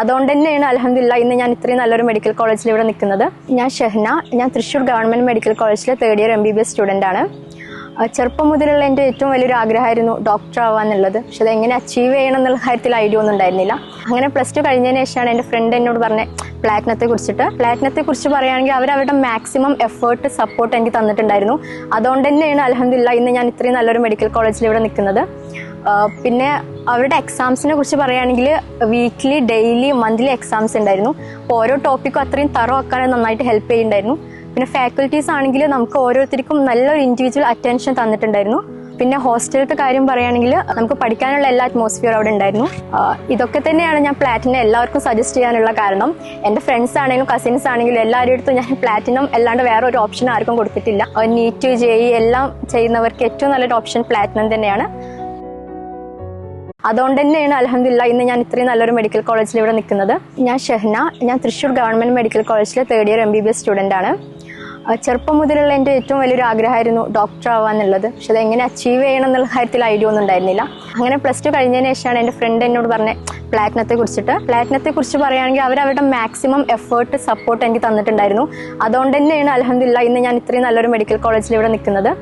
അതുകൊണ്ട് തന്നെയാണ് അലഹമില്ല ഇന്ന് ഞാൻ ഇത്രയും നല്ലൊരു മെഡിക്കൽ കോളേജിൽ ഇവിടെ നിൽക്കുന്നത്. ഞാൻ ഷെഹ്ന ഞാൻ തൃശ്ശൂർ ഗവൺമെന്റ് മെഡിക്കൽ കോളേജിലെ third year M B B S student ആണ്. ചെറുപ്പം മുതലുള്ള എന്റെ ഏറ്റവും വലിയൊരു ആഗ്രഹമായിരുന്നു ഡോക്ടർ ആവാന്നുള്ളത്. പക്ഷെ അത് എങ്ങനെ അച്ചീവ് ചെയ്യണം എന്നുള്ള കാര്യത്തിൽ ഐഡിയ ഒന്നും ഉണ്ടായിരുന്നില്ല. അങ്ങനെ പ്ലസ് ടു കഴിഞ്ഞതിന് ശേഷമാണ് എന്റെ ഫ്രണ്ട് എന്നോട് പറഞ്ഞ പ്ലാറ്റിനത്തെ കുറിച്ചിട്ട്. പ്ലാറ്റിനത്തെ കുറിച്ച് പറയുകയാണെങ്കിൽ അവർ അവരുടെ മാക്സിമം എഫേർട്ട് സപ്പോർട്ട് എനിക്ക് തന്നിട്ടുണ്ടായിരുന്നു. അതുകൊണ്ട് തന്നെയാണ് അലഹമില്ല ഇന്ന് ഞാൻ ഇത്രയും നല്ലൊരു മെഡിക്കൽ കോളേജിൽ ഇവിടെ നിൽക്കുന്നത്. പിന്നെ അവരുടെ എക്സാംസിനെ കുറിച്ച് പറയുകയാണെങ്കിൽ വീക്ക്ലി ഡെയിലി മന്ത്ലി എക്സാംസ് ഉണ്ടായിരുന്നു. അപ്പോൾ ഓരോ ടോപ്പിക്കും അത്രയും തറോ ആക്കാൻ നന്നായിട്ട് ഹെൽപ്പ് ചെയ്യുന്നുണ്ടായിരുന്നു പിന്നെ ഫാക്കൽറ്റീസ് ആണെങ്കിൽ നമുക്ക് ഓരോരുത്തർക്കും നല്ലൊരു ഇൻഡിവിജ്വൽ അറ്റൻഷൻ തന്നിട്ടുണ്ടായിരുന്നു. പിന്നെ ഹോസ്റ്റലിലത്തെ കാര്യം പറയുകയാണെങ്കിൽ നമുക്ക് പഠിക്കാനുള്ള എല്ലാ അറ്റ്മോസ്ഫിയർ അവിടെ ഉണ്ടായിരുന്നു. ഇതൊക്കെ തന്നെയാണ് ഞാൻ പ്ലാറ്റിനം എല്ലാവർക്കും സജസ്റ്റ് ചെയ്യാനുള്ള കാരണം. എന്റെ ഫ്രണ്ട്സ് ആണെങ്കിലും കസിൻസ് ആണെങ്കിലും എല്ലാവരുടെ അടുത്തും ഞാൻ പ്ലാറ്റിനം അല്ലാണ്ട് വേറെ ഒരു ഓപ്ഷൻ ആർക്കും കൊടുത്തിട്ടില്ല. നീറ്റ് ജെ എല്ലാം ചെയ്യുന്നവർക്ക് ഏറ്റവും നല്ലൊരു ഓപ്ഷൻ പ്ലാറ്റിനം തന്നെയാണ്. അതുകൊണ്ട് തന്നെയാണ് അലഹമില്ല ഇന്ന് ഞാൻ ഇത്രയും നല്ലൊരു മെഡിക്കൽ കോളേജിൽ ഇവിടെ നിൽക്കുന്നത്. ഞാൻ ഷെഹ്ന ഞാൻ തൃശ്ശൂർ ഗവൺമെന്റ് മെഡിക്കൽ കോളേജിലെ third year M B B S student ആണ്. ചെറുപ്പം മുതലുള്ള എന്റെ ഏറ്റവും വലിയൊരു ആഗ്രഹമായിരുന്നു ഡോക്ടർ ആവാന്നുള്ളത്. പക്ഷെ അത് എങ്ങനെ അച്ചീവ് ചെയ്യണം എന്നുള്ള കാര്യത്തിൽ ഐഡിയ ഒന്നും ഉണ്ടായിരുന്നില്ല. അങ്ങനെ പ്ലസ് ടു കഴിഞ്ഞതിന് ശേഷമാണ് എന്റെ ഫ്രണ്ട് എന്നോട് പറഞ്ഞത് പ്ലാറ്റിനത്തെ കുറിച്ചിട്ട്. പ്ലാറ്റിനത്തെ കുറിച്ച് പറയുകയാണെങ്കിൽ അവർ അവരുടെ മാക്സിമം എഫേർട്ട് സപ്പോർട്ട് എനിക്ക് തന്നിട്ടുണ്ടായിരുന്നു. അതുകൊണ്ട് തന്നെയാണ് അലഹമില്ല ഇന്ന് ഞാൻ ഇത്രയും നല്ലൊരു മെഡിക്കൽ കോളേജിൽ ഇവിടെ നിൽക്കുന്നത്.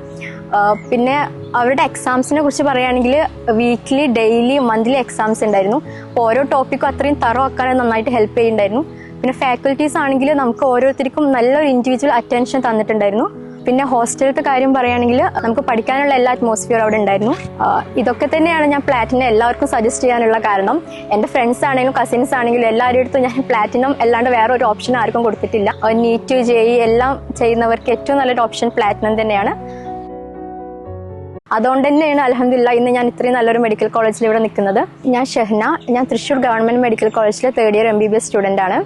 പിന്നെ അവരുടെ എക്സാംസിനെ കുറിച്ച് പറയുകയാണെങ്കിൽ വീക്ക്ലി ഡെയിലി മന്ത്ലി എക്സാംസ് ഉണ്ടായിരുന്നു. അപ്പോൾ ഓരോ ടോപ്പിക്കും അത്രയും തറോ ആക്കാൻ നന്നായിട്ട് ഹെൽപ്പ് ചെയ്യുന്നുണ്ടായിരുന്നു. പിന്നെ ഫാക്കൽറ്റീസ് ആണെങ്കിൽ നമുക്ക് ഓരോരുത്തർക്കും നല്ലൊരു ഇൻഡിവിജ്വൽ അറ്റൻഷൻ തന്നിട്ടുണ്ടായിരുന്നു. പിന്നെ ഹോസ്റ്റലിലത്തെ കാര്യം പറയുകയാണെങ്കിൽ നമുക്ക് പഠിക്കാനുള്ള എല്ലാ അറ്റ്മോസ്ഫിയർ അവിടെ ഉണ്ടായിരുന്നു. ഇതൊക്കെ തന്നെയാണ് ഞാൻ പ്ലാറ്റിനം എല്ലാവർക്കും സജസ്റ്റ് ചെയ്യാനുള്ള കാരണം. എന്റെ ഫ്രണ്ട്സ് ആണെങ്കിലും കസിൻസ് ആണെങ്കിലും എല്ലാവരുടെ അടുത്തും ഞാൻ പ്ലാറ്റിനം അല്ലാണ്ട് വേറെ ഒരു ഓപ്ഷൻ ആർക്കും കൊടുത്തിട്ടില്ല. നീറ്റ് ജെ എല്ലാം ചെയ്യുന്നവർക്ക് ഏറ്റവും നല്ലൊരു ഓപ്ഷൻ പ്ലാറ്റിനം തന്നെയാണ്. അതുകൊണ്ട് തന്നെയാണ് അലഹമില്ല ഇന്ന് ഞാൻ ഇത്രയും നല്ലൊരു മെഡിക്കൽ കോളേജിൽ ഇവിടെ നിൽക്കുന്നത്. ഞാൻ ഷെഹ്ന ഞാൻ തൃശ്ശൂർ ഗവൺമെന്റ് മെഡിക്കൽ കോളേജിലെ third year M B B S student ആണ്.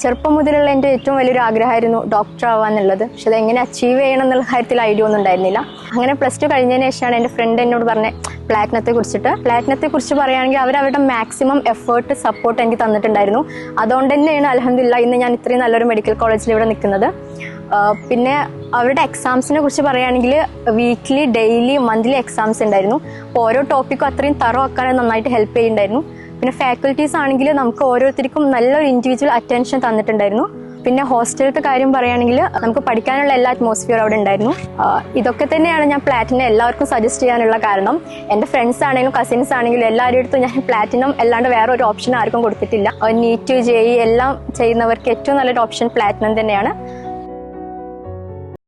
ചെറുപ്പം മുതലുള്ള എന്റെ ഏറ്റവും വലിയൊരു ആഗ്രഹമായിരുന്നു ഡോക്ടർ ആവാന്നുള്ളത്. പക്ഷെ അത് എങ്ങനെ അച്ചീവ് ചെയ്യണം എന്നുള്ള കാര്യത്തിൽ ഐഡിയ ഒന്നും ഉണ്ടായിരുന്നില്ല. അങ്ങനെ പ്ലസ് ടു കഴിഞ്ഞതിന് ശേഷമാണ് എന്റെ ഫ്രണ്ട് എന്നോട് പറഞ്ഞത് പ്ലാറ്റിനത്തെ കുറിച്ചിട്ട്. പ്ലാറ്റിനത്തെ കുറിച്ച് പറയുകയാണെങ്കിൽ അവർ അവരുടെ മാക്സിമം എഫേർട്ട് സപ്പോർട്ട് എനിക്ക് തന്നിട്ടുണ്ടായിരുന്നു. അതുകൊണ്ട് തന്നെയാണ് അലഹമില്ല ഇന്ന് ഞാൻ ഇത്രയും നല്ലൊരു മെഡിക്കൽ കോളേജിൽ ഇവിടെ നിൽക്കുന്നത്. പിന്നെ അവരുടെ എക്സാംസിനെ കുറിച്ച് പറയുകയാണെങ്കിൽ വീക്ക്ലി ഡെയിലി മന്ത്ലി എക്സാംസ് ഉണ്ടായിരുന്നു. ഓരോ ടോപ്പിക്കും അത്രയും തറവാക്കാനും നന്നായിട്ട് ഹെൽപ്പ് ചെയ്യുന്നുണ്ടായിരുന്നു. പിന്നെ ഫാക്കൽറ്റീസ് ആണെങ്കിൽ നമുക്ക് ഓരോരുത്തർക്കും നല്ലൊരു ഇൻഡിവിജ്വൽ അറ്റൻഷൻ തന്നിട്ടുണ്ടായിരുന്നു. പിന്നെ ഹോസ്റ്റലിലത്തെ കാര്യം പറയുകയാണെങ്കിൽ നമുക്ക് പഠിക്കാനുള്ള എല്ലാ അറ്റ്മോസ്ഫിയർ അവിടെ ഉണ്ടായിരുന്നു. ഇതൊക്കെ തന്നെയാണ് ഞാൻ പ്ലാറ്റിനം എല്ലാവർക്കും സജസ്റ്റ് ചെയ്യാനുള്ള കാരണം. എന്റെ ഫ്രണ്ട്സ് ആണെങ്കിലും കസിൻസ് ആണെങ്കിലും എല്ലാവരുടെ അടുത്തും ഞാൻ പ്ലാറ്റിനം അല്ലാണ്ട് വേറെ ഒരു ഓപ്ഷൻ ആർക്കും കൊടുത്തിട്ടില്ല. നീറ്റ് ജെ എല്ലാം ചെയ്യുന്നവർക്ക് ഏറ്റവും നല്ലൊരു ഓപ്ഷൻ പ്ലാറ്റിനം തന്നെയാണ്.